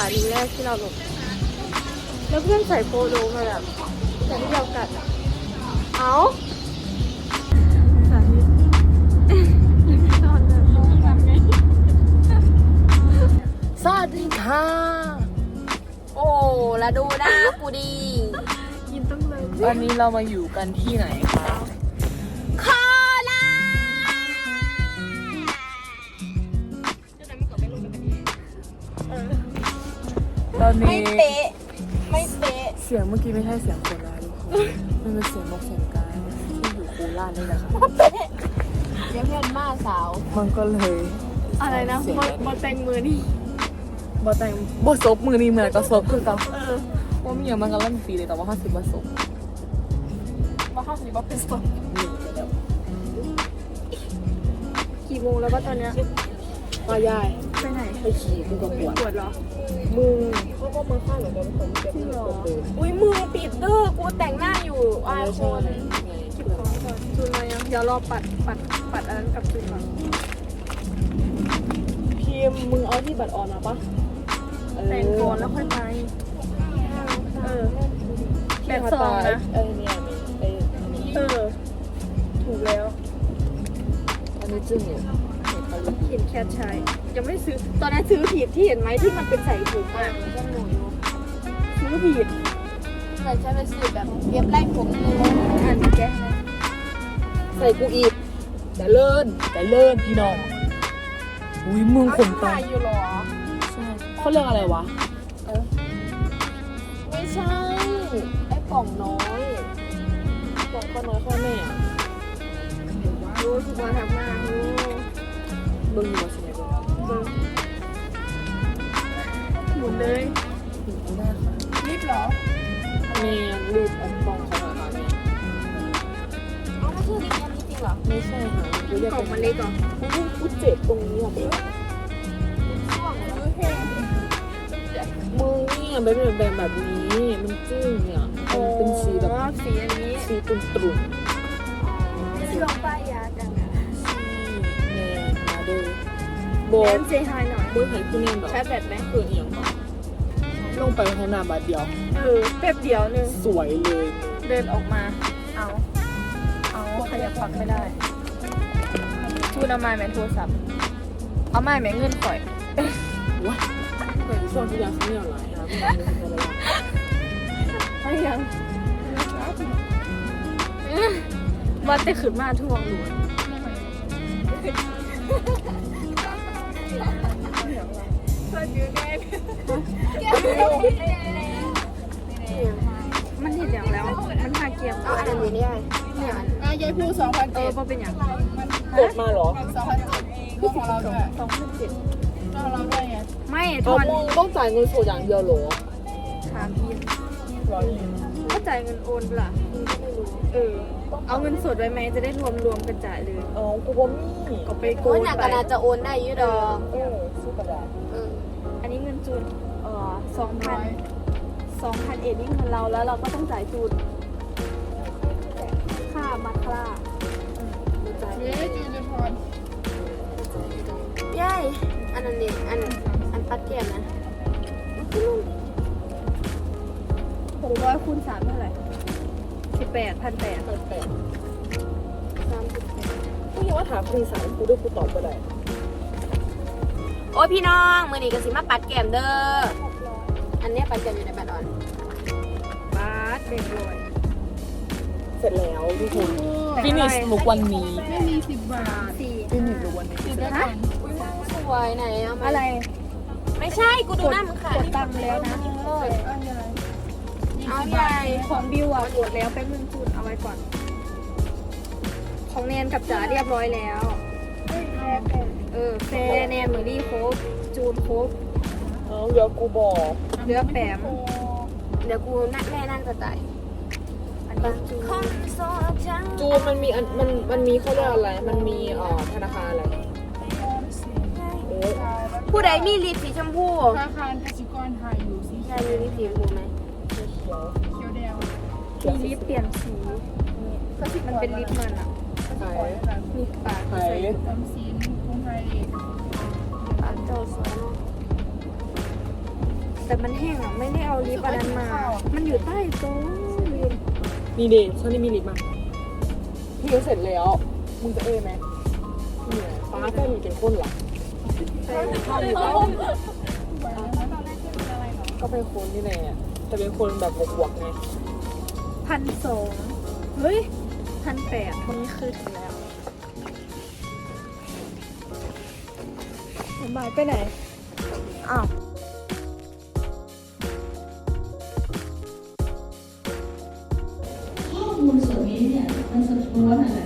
านีแรกที่เราลง แล้วเพื่อนใส่โปโลมาแบบแต่ที่เรากัดอะเอาสาธิตนอนแบบทำไงสวัสดีค่ะ โอ้ แล้วดูหน้ากูดี กินต้องเลยวันนี้เรามาอยู่กันที่ไหนคะ ไม่นี้เป๊ะ ไม่เป๊ะ เสียงเมื่อกี้ไม่ใช่เสียงคนนะทุกคนมันเป็นเสียงนกเสียงกาที่อยู่โคราชนี่แหละค่ะเดี๋ยวเพื่อนมาสาว มันก็เลยอะไรนะเสียงบอลบอลแตงมือนี่บ่แต่งบ่ซบมือนี่มือไหนก็ซบคือเก่าเออว่ามีอย่างมันก็เล่นปีเลยแต่ว่าห้าสิบบ่ซบมาห้าสิบว่าเป็นสดนี่เดี๋ยวกี่โมงแล้วก็ตอนเนี้ย ป้ายายไปไหนไปขี่กูกับปวดปวดเหรอมึงเขาก็มาฆ่าเหมือนกันผมจะจริงเหรออุ้ยมือปิดเด้อกูแต่งหน้าอยู่อายคนเก็บของก่อนจูนมายังเดี๋ยวรอปัดปัดปัดอันนั้นกับจูนก่อนพิมมึงเอาที่บัตรออนมาปะแต่งก่อนแล้วค่อยไปเออแบบสองนะเออเนี่ยมีไอ้อันนี้เออถูกแล้วอันนี้จึ้งอยู่ เห็นปะลูกเห็นแคทใช้ยังไม่ได้ซื้อ ตอนนั้นซื้อผิดที่เห็นไหมที่มันเป็นใส่ถุงอะซื้อผิดแต่ฉันไปซื้อแบบเก็บไล่ผมเลยอ่านแกะนะใส่กูอีกแต่เลินแต่เลินพี่น้อง อุ้ยมึงขนตาตายอยู่หรอ ใช่เขาเรียกอะไรวะไม่ใช่ ไอ้ป่องน้อยบอกก็น้อยข้อแม่อะรู้ถูกมาทำมารู้ มึงอยู่มาสิเนี่ยเบิ่งหมุนเลยถึงกูได้ค่ะรีบเหรอแม่รีบอันฟองเขาหน่อยค่ะแม่เอาไม่ใช่รีบอันนี้จริงเหรอไม่ใช่ค่ะกูเรียกกล่องมันเล็กเหรอกูกูเจ็บตรงนี้อะเบลช่วงเหรอมึงนี่อะเป็นแบบแบบนี้มันจึ้งเนี่ยมันเป็นสีแบบอ๋อสีอันนี้สีตุ่นตุ่นช่วงป้ โบแอนกเซฮายหน่อยมึงเห็นคุณเน่นหรอชาร์จแบตไหมคือเอียงก่อนลงไปห้องน้ำบาทเดียว เออแป๊บเดียวนึงสวยเลย เดินออกมา เอา เอาขยับฝักไม่ได้ชูนเอาไม้แม่โทรศัพท์ เอาไม้แม่เงินข่อยว้าแต่ช่วงที่ยังเขาไม่เอาหลายนะมึงเป็นอะไรไม่ยังมาแต่ขึ้นมาทวงหลวน มันเห็นอย่างแล้ว มันหาเกียมเอาอันนี้นี่ไงเนี่ยอันอะยายพูสองพันเอเจ็อดพอเป็นอย่างกดมาเหรอสองพันเจ็ดพวกของเราด้วยสองพันเจ็ดของเราด้วยไงไม่ทเอาอนมึงต้องจ่ายเงินสดอย่างเดียวเหรอถามพี่ร้อยเยนถ้าจ่ายเงินโอนเปล่าคุณก็ไม่รู้เออ เอาเงินสดไว้ไหมจะได้รวมรวมกันจ่ายเลยอ๋อกูว่ามีเอาไปโกโอ้ยนหนักไปกระดาษจะโอนได้อยืดดอกเออซื้อกระดาษเอออันนี้เงินจูนเอ่อสองพันสองพันเอ็ดนี่เงินเราแล้วเราก็ต้องจ่ายจูนค่ามาคลาจ่ายเย้จีนพรยายอันนั้นนี่อันอันปัดแก้มนะหกร้อยคูณสามเท่าไหร่สิบ แปดพันแปดแปดแปดกูยังว่าถามคณิตศาสตร์กูด้วยกูตอบไปได้โอ้ยพี่น้องมือนี้ก็สิมาปัดแก้มเด้อ อันเนี้ยปัดแก้มอยู่ในบัตรออนบาทเด็กรวยเสร็จแล้วทุกคนฟินิชลุกวันนี้ไม่มีสิบบาทสี่ฟินิชลุกวันนี้สิบแล้วฮะกันอุ้ยมึงสวยไหนเอามาอะไร ไม่ใช่กูดูหน้ามึงค่ะกดตังค์แล้วนะ เอายายเอายายของบิวอะกดแล้วแป๊บนึงจูนเอาไว้ก่อน ของแนนกับจ๋าเรียบร้อยแล้ว เออแฟร์แนนเหมือนรี่ครบจูนครบเอาเดี๋ยวกูบอกเหลือแปมเดี๋ยวกูนั่งแม่นั่งจะจ่ายอันนี้จูนจูนมันมีอันมันมันมีเขาเรียกอะไร มันมีเอ่อธนาคารอะไรโอ้ยผู้ใดมีลิปสีชมพูธนาคารกสิกรไทยอยู่สียายมีลิปสีชมพูไหม เขียวแดงมีลิปเปลี่ยนสีมันเป็นลิปมันอะขายมีปากขายใส่จำศีลกรุงไทยปากเจ้าสวยเนาะแต่มันแห้งอะ ไม่ได้เอาลิปอันนั้นมา มันอยู่ใต้โต๊ะลืมนี่เดชฉันนี่มีลิปมาพี่ก็เสร็จแล้ว มึงจะเอ้ยไหมเนี่ยฟ้าแค่มีเป็นคนเหรอก็เป็นคนนี่แหละ แต่เป็นคนแบบบวกๆไงพันสองเฮ้ยพันแปดวันนี้คือถึงแล้วสบายไปไหน อ้าวข้อมูลส่วนนี้เนี่ย มันสะท้อนอะไร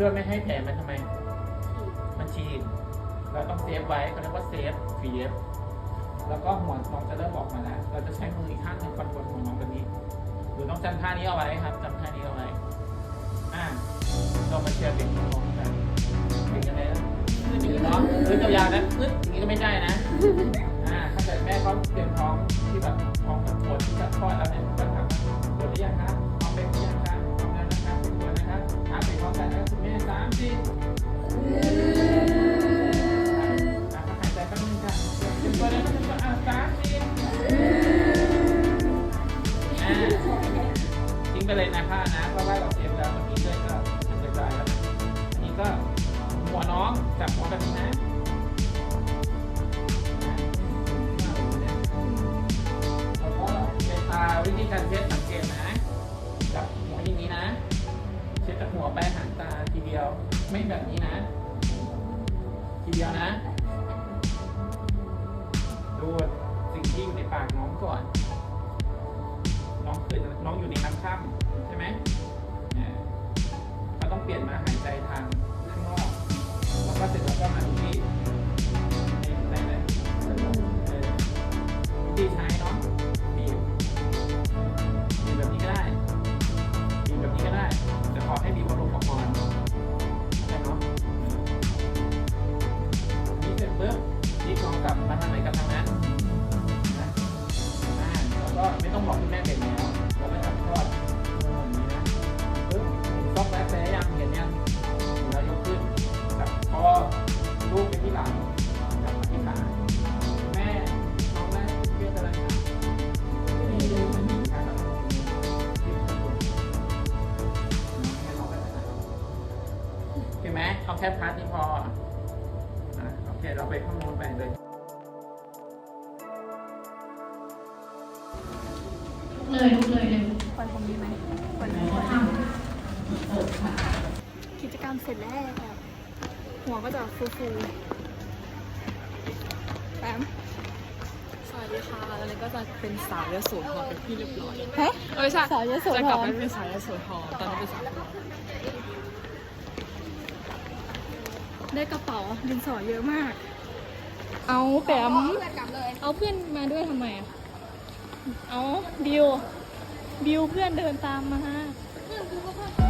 พื่อไม่ให้แผลมันทำไม มันฉีดเราต้องเซฟไว้เขาเรียกว่าเซฟฟรีฟแล้วก็หัวน้องจะเริ่มออกมาแล้ว เราจะใช้มืออีกข้างหนึ่งคอนโทรลหัวน้องแบบนี้ หรือต้องจำท่านี้เอาไว้ครับจำท่านี้เอาไว้ อ่าเรามาเชียร์เด็กของกันเด็กยังไงนะอย่างนี้เนาะหรือยาวๆนะอึ๊ดอย่างนี้ก็ไม่ได้นะ อ่าถ้าเกิดแม่เขาเตรียมท้องที่แบบท้องแบบปวดที่จะคลอดแล้วเนี่ยก็ถามปวดหรือยังครือ มาทางไหนกับทางนั้นนะอ่ต้องบอกคุณแม่เด็กแล้วแล้วไม่ทำคลอดอย่างนี้นะปึ๊บซอกแบ๊กแล้วยังเห็นยังเห็นแล้วยกขึ้นแบบพอลูกไปที่หลังกับที่ขาแม่น้องแม่เรียกอะไรนะนี่ดูมันมีการแบบที่สุดให้น้อไปเลยนะโอเคไหมเอาแค่พาร์ทนี้พอโอเคเราไปข้างโน้นแบ่งเลย เลยลุกเลยเร็วปล่อยผมดีไหมปล่อยกิจกรรมเสร็จแล้ว หัวก็จะฟูๆแปมสวัสดีค่ะแล้วนี่ก็จะเป็นสาวยโสธรเป็นที่เรียบร้อยเฮ้ยเออใช่สาวยโสธรจะกลับไปเป็นสาวยโสธรตอนนี้เป็นสาวได้กระเป๋าดินสอเยอะมาก เอาแปมเอาเพื่อนมาด้วยทำไมอะ เอาบิว บิวเพื่อนเดินตามมาบ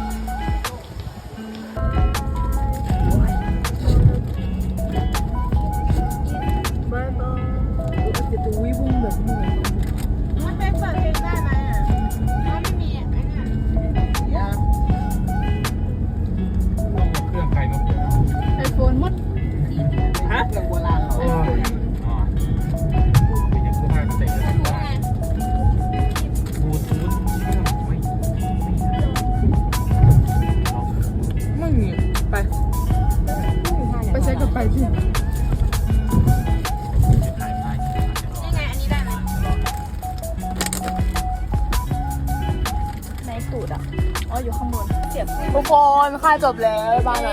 ายจบแล้วบ้านไหน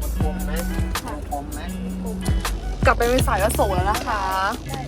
มันคมไหมคมไหมกลับไปเป็นสาวยโสแล้วนะคะไ